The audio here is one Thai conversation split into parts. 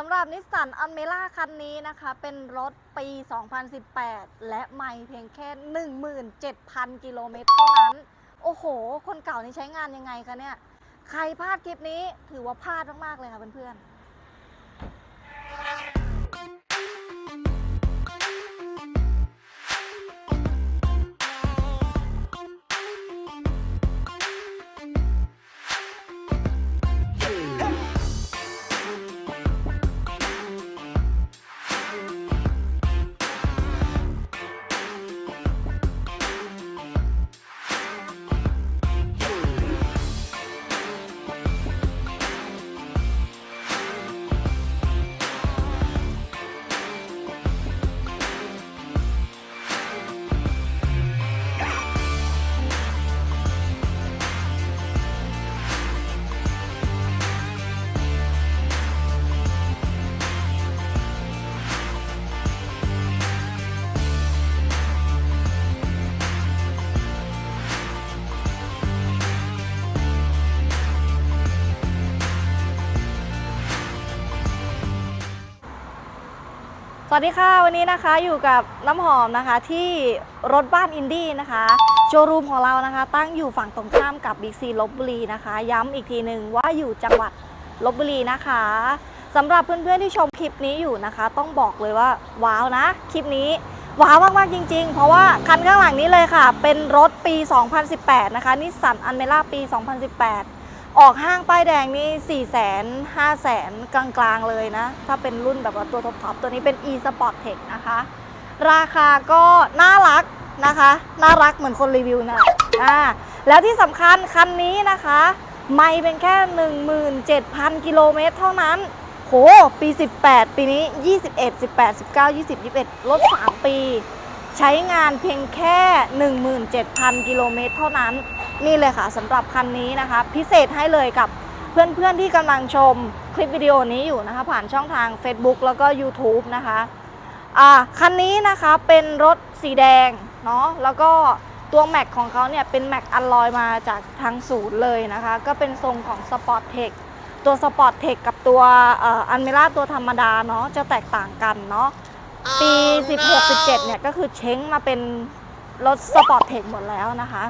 สำหรับนิสสันอัลเมล่าคันนี้นะคะ เป็นรถปี 2018 และไม่เพียงแค่ 17,000 กิโลเมตรเท่านั้น โอ้โห คนเก่านี่ใช้งานยังไงคะเนี่ย ใครพลาดคลิปนี้ถือว่าพลาดมาก ๆ เลยค่ะเพื่อนๆ สวัสดีค่ะ วันนี้นะคะอยู่กับน้ำหอมนะคะที่รถบ้านอินดี้นะคะ โชว์รูมของเรานะคะ ตั้งอยู่ฝั่งตรงข้ามกับบิ๊กซีลบบุรีนะคะ ย้ำอีกทีหนึ่งว่าอยู่จังหวัดลบบุรีนะคะสำหรับเพื่อนๆที่ชมคลิปนี้อยู่นะคะ ต้องบอกเลยว่าว้าวนะ คลิปนี้ว้าวมากๆจริงๆ เพราะว่าคันข้างหลังนี้เลยค่ะ เป็นรถปี 2018 นะคะนิสสันอันเมล่าปี 2018 ออกห้างป้ายแดงนี่4 0 0 0 0 0 5 0 0 0 0 กลางๆ เลยนะ ถ้าเป็นรุ่นแบบว่าตัวท็อปๆตัวนี้เป็น e sport tech นะคะ ราคาก็น่ารักนะคะ น่ารักเหมือนคนรีวิวนะอ่าแล้วที่สำคัญคันนี้นะคะ ไม่เป็นแค่ 17,000 กิโลเมตรเท่านั้นโห ปี 18 ปีนี้ 21 18 19 20 21 ลด 3 ปี ใช้งานเพียงแค่ 17,000 กิโลเมตรเท่านั้น นี่เลยค่ะสำหรับคันนี้นะคะ พิเศษให้เลยกับเพื่อนๆที่กำลังชมคลิปวิดีโอนี้อยู่นะคะ ผ่านช่องทาง Facebook แล้วก็ YouTube นะคะอ่าคันนี้นะคะเป็นรถสีแดงเนาะแล้วก็ตัวแม็กของเขาเนี่ยเป็นแม็กอัลลอยมาจากทางศูนย์เลยนะคะ ก็เป็นทรงของ Sport Tech ตัว Sport Tech กับตัวอันเมล่าตัวธรรมดาเนาะจะแตกต่างกันเนาะปี 16-17 เนี่ยก็คือเช้งมาเป็นรถ Sport Tech หมดแล้วนะคะ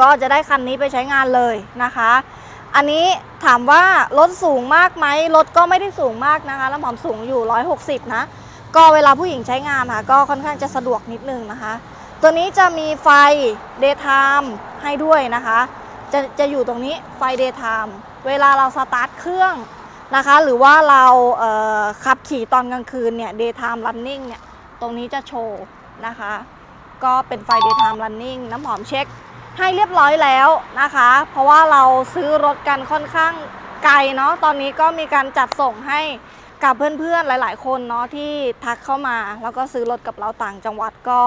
ก็จะได้คันนี้ไปใช้งานเลยนะคะ อันนี้ถามว่ารถสูงมากไหมรถก็ไม่ได้สูงมากนะคะแล้วหอมสูงอยู่ 160 นะ ก็เวลาผู้หญิงใช้งานค่ะ ก็ค่อนข้างจะสะดวกนิดนึงนะคะ ตัวนี้จะมีไฟ daytime ให้ด้วยนะคะ จะจะอยู่ตรงนี้ไฟ daytime เวลาเราสตาร์ทเครื่องนะคะ หรือว่าเราเขับขี่ตอนกลางคืนเนี่ย daytime running เนี่ยตรงนี้จะโชว์นะคะ ก็เป็นไฟ daytime running น้ำหอมเช็ค ให้เรียบร้อยแล้วนะคะ เพราะว่าเราซื้อรถกันค่อนข้างไกลเนาะตอนนี้ก็มีการจัดส่งให้กับเพื่อนๆหลาย ๆ คนเนาะที่ทักเข้ามา แล้วก็ซื้อรถกับเราต่างจังหวัดก็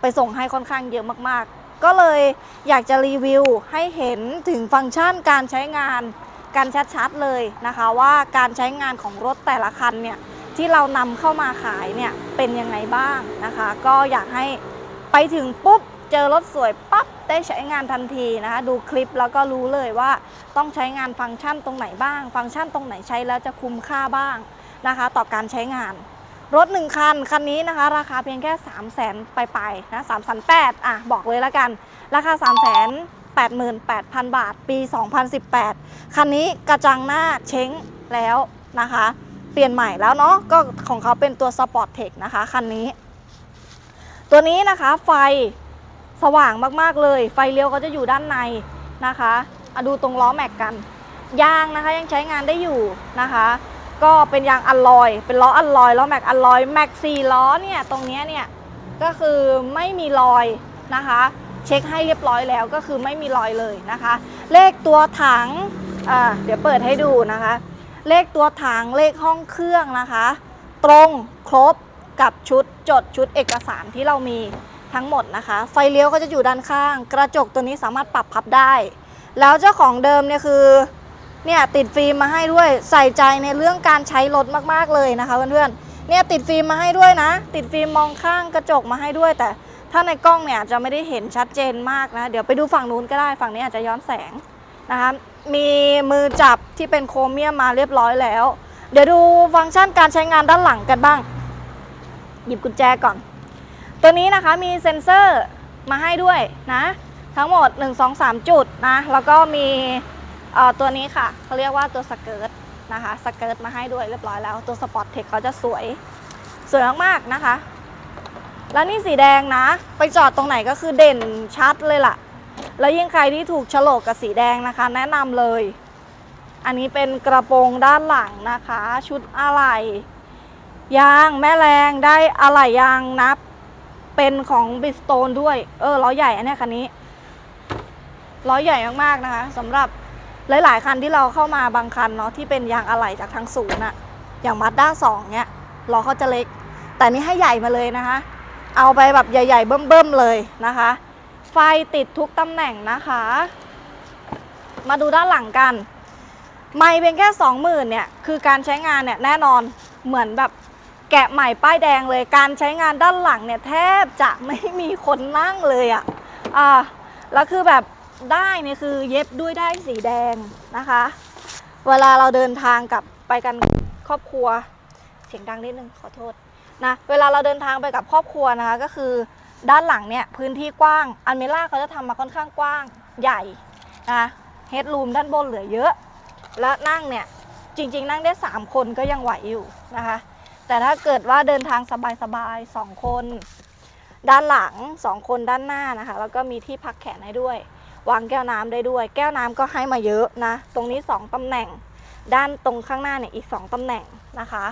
ไปส่งให้ค่อนข้างเยอะมากๆ ก็เลยอยากจะรีวิวให้เห็นถึงฟังก์ชันการใช้งานกันชัดๆเลยนะคะ ว่าการใช้งานของรถแต่ละคันเนี่ยที่เรานำเข้ามาขายเนี่ยเป็นยังไงบ้างนะคะ ก็อยากให้ไปถึงปุ๊บเจอรถสวยปั๊บ ได้ใช้งานทันทีนะคะ ดูคลิปแล้วก็รู้เลยว่าต้องใช้งานฟังก์ชันตรงไหนบ้าง ฟังก์ชันตรงไหนใช้แล้วจะคุ้มค่าบ้างนะคะ ต่อการใช้งาน รถ 1 คัน คันนี้นะคะ ราคาเพียงแค่ 3 0 0 0 0 0ไปๆนะ3 8 0 0อะ บอกเลยละกัน ราคา3 8 8 0 0 0 บาท ปี 2018 คันนี้กระจังหน้าเช้งแล้วนะคะ เปลี่ยนใหม่แล้วเนาะ ก็ของเขาเป็นตัว Sport Tech นะคะ คันนี้ ตัวนี้นะคะไฟ สว่างมากๆเลย ไฟเลี้ยวก็จะอยู่ด้านในนะคะอะดูตรงล้อแม็กกัน ยางนะคะยังใช้งานได้อยู่นะคะ ก็เป็นยางอัลลอย เป็นล้ออัลลอยล้อแม็กอัลลอยแม็กสี่ล้อเนี่ยตรงเนี้ยเนี่ยก็คือไม่มีรอยนะคะ เช็คให้เรียบร้อยแล้วก็คือไม่มีรอยเลยนะคะ เลขตัวถังอ่าเดี๋ยวเปิดให้ดูนะคะ เลขตัวถังเลขห้องเครื่องนะคะ ตรงครบกับชุดจดชุดเอกสารที่เรามี ทั้งหมดนะคะ ไฟเลี้ยวก็จะอยู่ด้านข้าง กระจกตัวนี้สามารถปรับพับได้ แล้วเจ้าของเดิมเนี่ยคือเนี่ยติดฟิล์มมาให้ด้วยใส่ใจในเรื่องการใช้รถมากๆเลยนะคะเพื่อนๆเนี่ยติดฟิล์มมาให้ด้วยนะ ติดฟิล์มมองข้างกระจกมาให้ด้วย แต่ถ้าในกล้องเนี่ยจะไม่ได้เห็นชัดเจนมากนะ เดี๋ยวไปดูฝั่งนู้นก็ได้ฝั่งนี้อาจจะย้อนแสงนะคะมีมือจับที่เป็นโครเมียมมาเรียบร้อยแล้ว เดี๋ยวดูฟังก์ชันการใช้งานด้านหลังกันบ้าง หยิบกุญแจก่อน ตัวนี้นะคะมีเซ็นเซอร์มาให้ด้วยนะ ทั้งหมด 1 2 3 จุดนะ แล้วก็มีตัวนี้ค่ะเขาเรียกว่าตัวสเกิร์ตนะคะสเกิร์ตมาให้ด้วยเรียบร้อยแล้ว ตัวสปอร์ตเทคเขาจะสวยสวยมากๆนะคะ แล้วนี่สีแดงนะ ไปจอดตรงไหนก็คือเด่นชัดเลยล่ะ แล้วยิ่งใครที่ถูกฉลกกับสีแดงนะคะ แนะนำเลย อันนี้เป็นกระโปรงด้านหลังนะคะ ชุดอะไหล่ยางแม่แรงได้อะไหล่ยางนับ เป็นของบิสโตนด้วย เออล้อใหญ่อันนี้คันนี้ล้อใหญ่มากๆนะคะสำหรับหลาย ๆ คันที่เราเข้ามาบางคันเนาะที่เป็นยางอะไหล่จากทางศูนย์อะอย่างมาด้าสองเนี้ยล้อเขาจะเล็ก แต่นี่ให้ใหญ่มาเลยนะคะ เอาไปแบบใหญ่ ๆ เบิ่มๆเลยนะคะ ไฟติดทุกตำแหน่งนะคะ มาดูด้านหลังกัน ไม่เพียงแค่ 20,000เนี่ยคือการใช้งานเนี่ยแน่นอนเหมือนแบบ แกะใหม่ป้ายแดงเลยการใช้งานด้านหลังเนี่ยแทบจะไม่มีคนนั่งเลยอะ่ะอ่าแล้วคือแบบได้เนี่ยคือเย็บด้วยได้สีแดงนะคะ เวลาเราเดินทางกับไปกันครอบครัว เสียงดังนิดนึงขอโทษนะเวลาเราเดินทางไปกับครอบครัวนะคะก็คือด้านหลังเนี่ยพื้นที่กว้างอันเมล่าเขาจะทำมาค่อนข้างกว้างใหญ่นะเฮดรูมด้านบนเหลือเยอะ แล้วนั่งเนี่ยจริง ๆ นั่งได้ 3 คนก็ยังไหวอยู่นะคะ แต่ถ้าเกิดว่าเดินทางสบายๆ2คน ด้านหลัง2คนด้านหน้านะคะ แล้วก็มีที่พักแขนให้ด้วย วางแก้วน้ำได้ด้วย แก้วน้ำก็ให้มาเยอะนะ ตรงนี้ 2ตำแหน่ง ด้านตรงข้างหน้าเนี่ยอีก 2ตำแหน่งนะคะ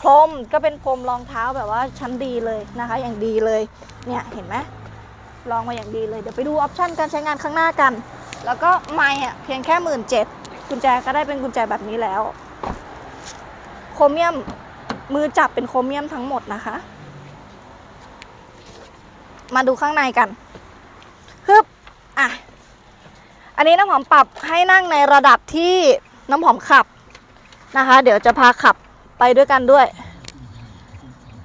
พรมก็เป็นพรมรองเท้าแบบว่าชั้นดีเลยนะคะ อย่างดีเลย เนี่ยเห็นไหมลองมาอย่างดีเลย เดี๋ยวไปดูออปชันการใช้งานข้างหน้ากัน แล้วก็ไม่อะเพียงแค่หมื่นเจ็ดกุญแจก็ได้เป็นกุญแจแบบนี้แล้ว โครเมียม มือจับเป็นโครเมียมทั้งหมดนะคะ มาดูข้างในกันฮึบอะ อันนี้น้ำหอมปรับให้นั่งในระดับที่น้ำหอมขับนะคะ เดี๋ยวจะพาขับไปด้วยกันด้วย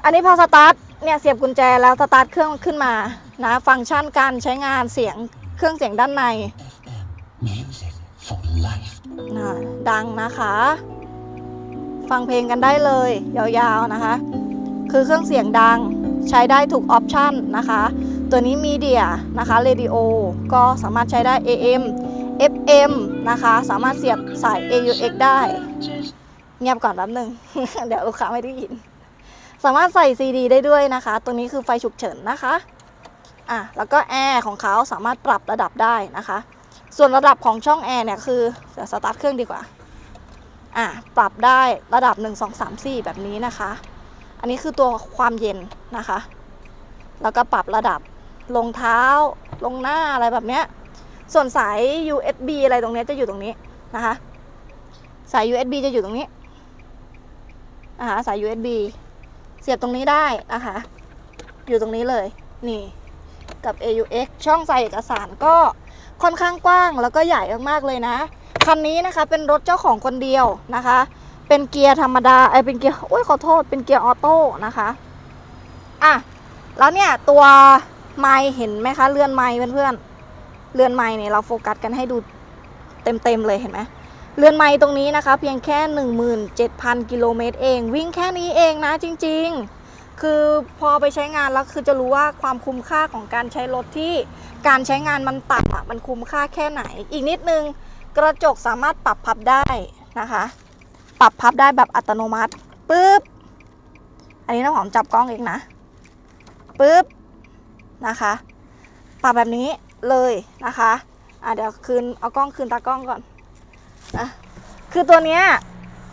อันนี้พอสตาร์ทเนี่ยเสียบกุญแจแล้วสตาร์ทเครื่องขึ้นมานะฟังก์ชันการใช้งานเสียงเครื่องเสียงด้านในนะดังนะคะ ฟังเพลงกันได้เลย ยาวๆนะคะ คือเครื่องเสียงดังใช้ได้ทุกออปชันนะคะ ตัวนี้มีเดียนะคะเรดิโอก็สามารถใช้ได้ AM FM นะคะ สามารถเสียบสาย AUX ได้ เงียบก่อนแป๊บหนึง เดี๋ยวลูกค้าไม่ได้ยิน สามารถใส่ CD ได้ด้วยนะคะ ตัวนี้คือไฟฉุกเฉินนะคะอะแล้วก็แอร์ของเขาสามารถปรับระดับได้นะคะ ส่วนระดับของช่องแอร์เนี่ยคือเดี๋ยวสตาร์ทเครื่องดีกว่า อะปรับได้ระดับ 1 2 3 4 แบบนี้นะคะ อันนี้คือตัวความเย็นนะคะ แล้วก็ปรับระดับลงเท้าลงหน้าอะไรแบบเนี้ย ส่วนสาย USB อะไรตรงเนี้ยจะอยู่ตรงนี้นะคะ สาย USB จะอยู่ตรงนี้นะคะสาย USB เสียบตรงนี้ได้นะคะ อยู่ตรงนี้เลยนี่กับ AUX ช่องใส่เอกสารก็ค่อนข้างกว้างแล้วก็ใหญ่มากๆเลยนะ คันนี้นะคะ เป็นรถเจ้าของคนเดียวนะคะ เป็นเกียร์ธรรมดาไอเป็นเกียร์โอ้ยขอโทษ เป็นเกียร์ออโต้นะคะอะแล้วเนี่ยตัวไม้เห็นไหมคะ เลื่อนไม้เพื่อนๆเลื่อนไม้เนี่ยเราโฟกัสกันให้ดูเต็มๆเลยเห็นไหมเลื่อนไม้ตรงนี้นะคะ เพียงแค่ 17,000 กิโลเมตรเอง วิ่งแค่นี้เองนะจริงๆ คือพอไปใช้งานแล้วคือจะรู้ว่าความคุ้มค่าของการใช้รถที่การใช้งานมันต่ำอะมันคุ้มค่าแค่ไหน อีกนิดนึง กระจกสามารถปรับพับได้นะคะ ปรับพับได้แบบอัตโนมัติปุ๊บอันนี้น้ำหอมจับกล้องเองนะปุ๊บนะคะ ปรับแบบนี้เลยนะคะอะเดี๋ยวคืนเอากล้องคืนตากล้องก่อนนะคือตัวเนี้ย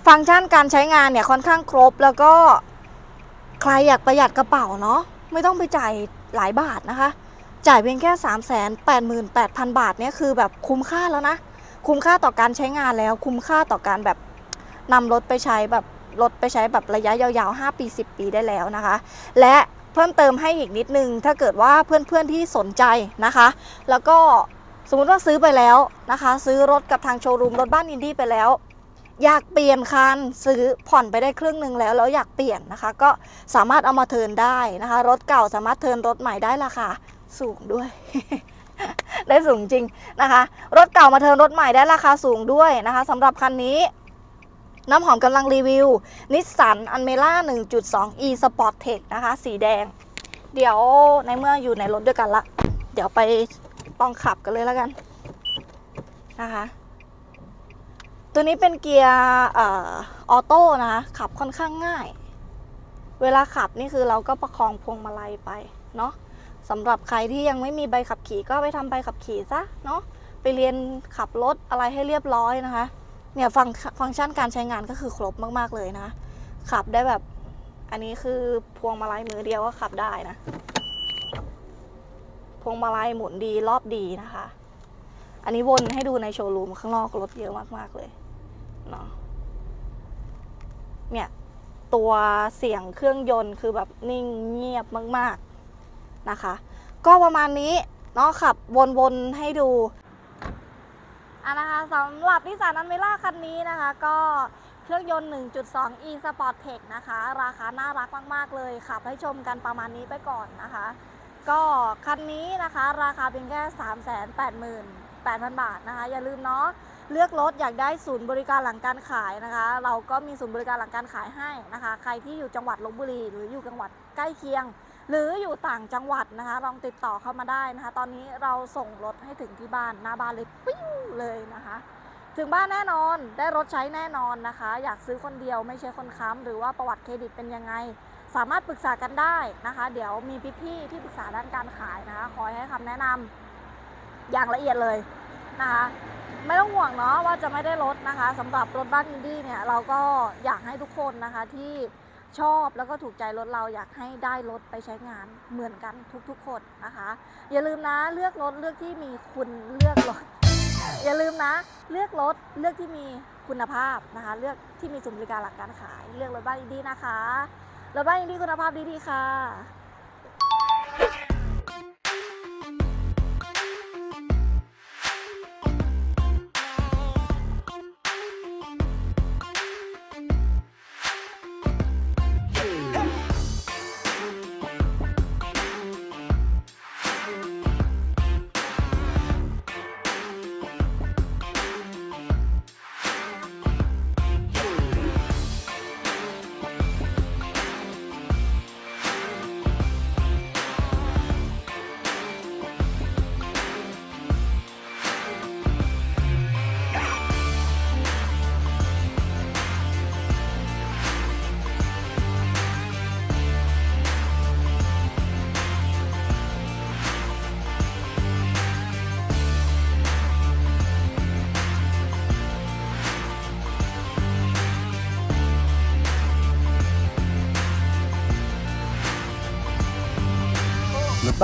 ฟังก์ชันการใช้งานเนี่ยค่อนข้างครบแล้วก็ใครอยากประหยัดกระเป๋าเนาะไม่ต้องไปจ่ายหลายบาทนะคะ จ่ายเพียงแค่ 3 8 8 0 0 0 บาทเนี่ยคือแบบคุ้มค่าแล้วนะ คุ้มค่าต่อการใช้งานแล้ว คุ้มค่าต่อการแบบนำรถไปใช้แบบรถไปใช้แบบระยะยาวๆ 5 ปี 10 ปีได้แล้วนะคะ และเพิ่มเติมให้อีกนิดนึง ถ้าเกิดว่าเพื่อนๆที่สนใจนะคะ แล้วก็สมมุติว่าซื้อไปแล้วนะคะ ซื้อรถกับทางโชว์รูมรถบ้านอินดี้ไปแล้ว อยากเปลี่ยนคันซื้อผ่อนไปได้ครึ่งหนึ่งแล้วแล้วอยากเปลี่ยนนะคะ ก็สามารถเอามาเทินได้นะคะ รถเก่าสามารถเทินรถใหม่ได้ราคาสูงด้วย ได้สูงจริงนะคะ รถเก่ามาเทินรถใหม่ได้ราคาสูงด้วยนะคะสำหรับคันนี้ น้ำหอมกำลังรีวิวนิสสันอันเมล่า1.2 e Sport Tech นะคะ สีแดง เดี๋ยวในเมื่ออยู่ในรถด้วยกันละ เดี๋ยวไปลองขับกันเลยแล้วกันนะคะ ตัวนี้เป็นเกียร์ออโต้นะคะ ขับค่อนข้างง่าย เวลาขับนี่คือเราก็ประคองพวงมาลัยไปเนาะ สำหรับใครที่ยังไม่มีใบขับขี่ก็ไปทำใบขับขี่ซะเนาะไปเรียนขับรถอะไรให้เรียบร้อยนะคะ เนี่ยฟังฟังก์ชันการใช้งานก็คือครบมากๆเลยนะ ขับได้แบบอันนี้คือพวงมาลัยมือเดียวก็ขับได้นะ พวงมาลัยหมุนดีรอบดีนะคะ อันนี้วนให้ดูในโชว์รูมข้างนอกรถเยอะมากๆเลยเนาะเนี่ยตัวเสียงเครื่องยนต์คือแบบนิ่งเงียบมากๆ นะคะ ก็ประมาณนี้เนาะขับวนๆให้ดูอะนะคะสำหรับนิสสันอันเมล่าคันนี้นะคะ ก็เครื่องยนต์ 1.2 e Sport Tech นะคะ ราคาน่ารักมาก ๆ เลยขับให้ชมกันประมาณนี้ไปก่อนนะคะ ก็คันนี้นะคะราคาเพียงแค่ 388,000 บาทนะคะ อย่าลืมเนาะเลือกรถอยากได้ศูนย์บริการหลังการขายนะคะ เราก็มีศูนย์บริการหลังการขายให้นะคะ ใครที่อยู่จังหวัดลบบุรีหรืออยู่จังหวัดใกล้เคียง หรืออยู่ต่างจังหวัดนะคะ ลองติดต่อเข้ามาได้นะคะ ตอนนี้เราส่งรถให้ถึงที่บ้านหน้าบ้านเลยปิ้วเลยนะคะ ถึงบ้านแน่นอนได้รถใช้แน่นอนนะคะ อยากซื้อคนเดียวไม่ใช่คนค้ำหรือว่าประวัติเครดิตเป็นยังไง สามารถปรึกษากันได้นะคะ เดี๋ยวมีพี่ๆที่ปรึกษาด้านการขายนะคะคอยให้คำแนะนำอย่างละเอียดเลยนะคะ ไม่ต้องห่วงเนาะว่าจะไม่ได้ลดนะคะสำหรับรถบ้านอินดี้เนี่ยเราก็อยากให้ทุกคนนะคะที่ ชอบแล้วก็ถูกใจรถเราอยากให้ได้รถไปใช้งานเหมือนกันทุกๆคนนะคะ อย่าลืมนะเลือกรถเลือกที่มีคุณเลือกรถ อย่าลืมนะ เลือกรถเลือกที่มีคุณภาพนะคะ เลือกที่มีศูนบริการหลักการขาย เลือกรถบ้านดีๆนะคะรถบ้านดีคุณภาพดีๆค่ะ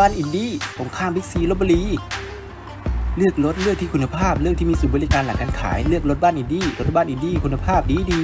บ้านอินดี้ตรงข้ามบิ๊กซีลบบุรี เลือกรถเลือกที่คุณภาพ เลือกที่มีศูนย์บริการหลังการขาย เลือกรถบ้านอินดี้ รถบ้านอินดี้คุณภาพดีดี